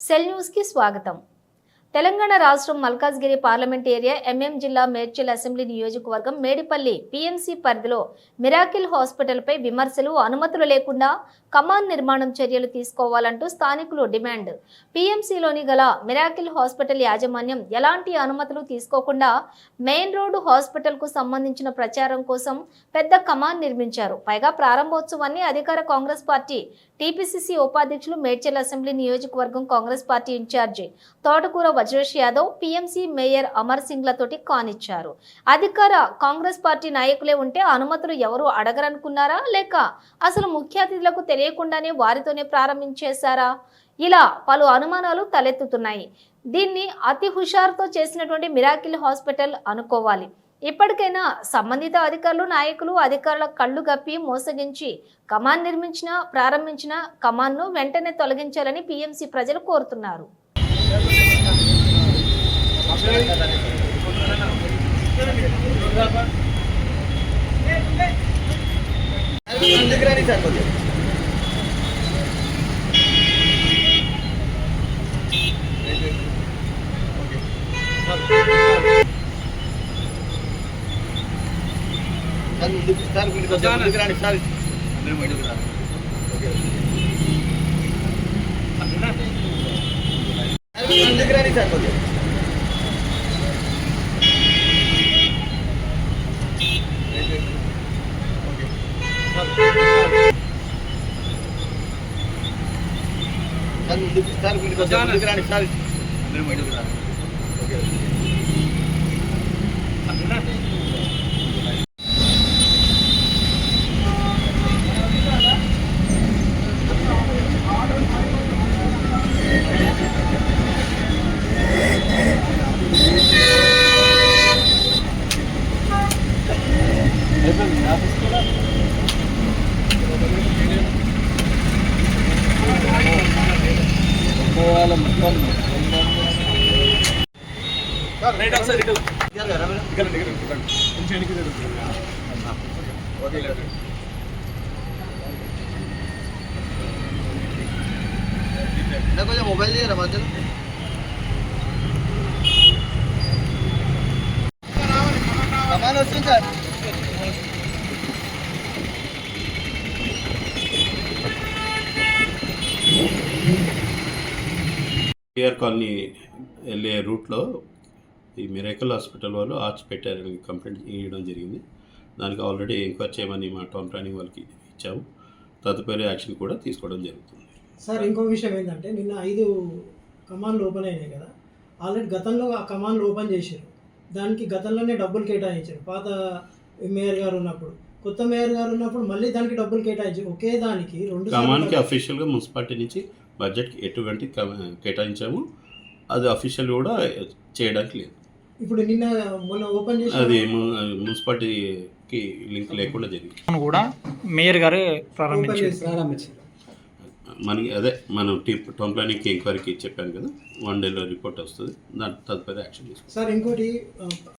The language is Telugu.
సెల్ న్యూస్కి స్వాగతం. తెలంగాణ రాష్ట్రం మల్కాజ్గిరి పార్లమెంట్ ఏరియా ఎంఎం జిల్లా మేడ్చల్ అసెంబ్లీ నియోజకవర్గం మేడిపల్లి పిఎంసి పరిధిలో మిరాకిల్ హాస్పిటల్పై విమర్శలు అనుమతులు లేకుండా కమాన్ నిర్మాణం చర్యలు తీసుకోవాలంటూ స్థానికులు డిమాండ్. పీఎంసీలోని గల మిరాకిల్ హాస్పిటల్ యాజమాన్యం ఎలాంటి అనుమతులు తీసుకోకుండా మెయిన్ రోడ్డు హాస్పిటల్కు సంబంధించిన ప్రచారం కోసం పెద్ద కమాన్ నిర్మించారు. పైగా ప్రారంభోత్సవాన్ని అధికార కాంగ్రెస్ పార్టీ టీపీసీసీ ఉపాధ్యక్షులు మేడ్చల్ అసెంబ్లీ నియోజకవర్గం Congress party incharge Thotakura Vajresh Yadav PMC mayor Amar సింగ్లతోటి కానిచ్చారు. అధికార కాంగ్రెస్ పార్టీ నాయకులే ఉంటే అనుమతులు ఎవరు అడగరనుకున్నారా? లేక అసలు ముఖ్య అతిథులకు తెలియకుండానే వారితోనే ప్రారంభించేశారా? ఇలా పలు అనుమానాలు తలెత్తుతున్నాయి. దీన్ని అతి హుషారుతో చేసినటువంటి మిరాకిల్ హాస్పిటల్ అనుకోవాలి. ఇప్పటికైనా సంబంధిత అధికారులు నాయకులు అధికారుల కళ్ళు గప్పి మోసగించి కమాన్ నిర్మించిన ప్రారంభించిన కమాన్ను వెంటనే తొలగించాలని పీఎంసీ ప్రజలు కోరుతున్నారు. సార్ ముందుకు సార్ ముందుకు రండి సార్ మీరు ముందుకు రండి ఓకే. ముందుకు రండి సార్ కొద్దిగా సార్ ముందుకు సార్ ముందుకు వచ్చి ముందుకు రండి సార్ మీరు ముందుకు రండి ఓకే. ఇయ్యాలి కదా మీరు? ఓకే కదా. నా కొంచెం మొబైల్ చేయరా మధ్యలో సమాన్ వస్తుంది సార్ కేఆర్ కాలనీ వెళ్ళే రూట్లో ఈ మిరాకల్ హాస్పిటల్ వాళ్ళు ఆర్చ్ పెట్టారని కంప్లైంట్ ఇవ్వడం జరిగింది. దానికి ఆల్రెడీ ఎంక్వైరీ చేయమని మా టౌన్ ప్లానింగ్ వాళ్ళకి ఇచ్చాము. తదుపరి యాక్షన్ కూడా తీసుకోవడం జరుగుతుంది. సార్ ఇంకో విషయం ఏంటంటే నిన్న ఐదు కమాన్లు ఓపెన్ అయినాయి కదా ఆల్రెడీ గతంలో ఆ కమాన్లు ఓపెన్ చేశారు. దానికి గతంలోనే డబ్బులు కేటాయించారు. పాత మేయర్ గారు ఉన్నప్పుడు కొత్త మేయర్ గారు ఉన్నప్పుడు మళ్ళీ దానికి డబ్బులు కేటాయించారు. ఒకే దానికి రెండు గ్రామానికి అఫీషియల్గా మున్సిపాలిటీ నుంచి బడ్జెట్కి ఎటువంటి క- కేటాయించాము. అది అఫీషియల్ కూడా చేయడానికి లేదు. ఇప్పుడు నిన్న మొన్న ఓపెన్ చేసి అది మున్సిపాలిటీకి లింక్ లేకుండా జరిగింది. కూడా మేయర్ గారు ప్రారంభించారు. మనకి అదే మనం టీ టౌన్ ప్లానింగ్కి ఎంక్వైరీకి చెప్పాను కదా వన్ డేలో రిపోర్ట్ వస్తుంది దాని తదుపరి యాక్షన్ తీసుకుంటాం. సార్ ఇంకోటి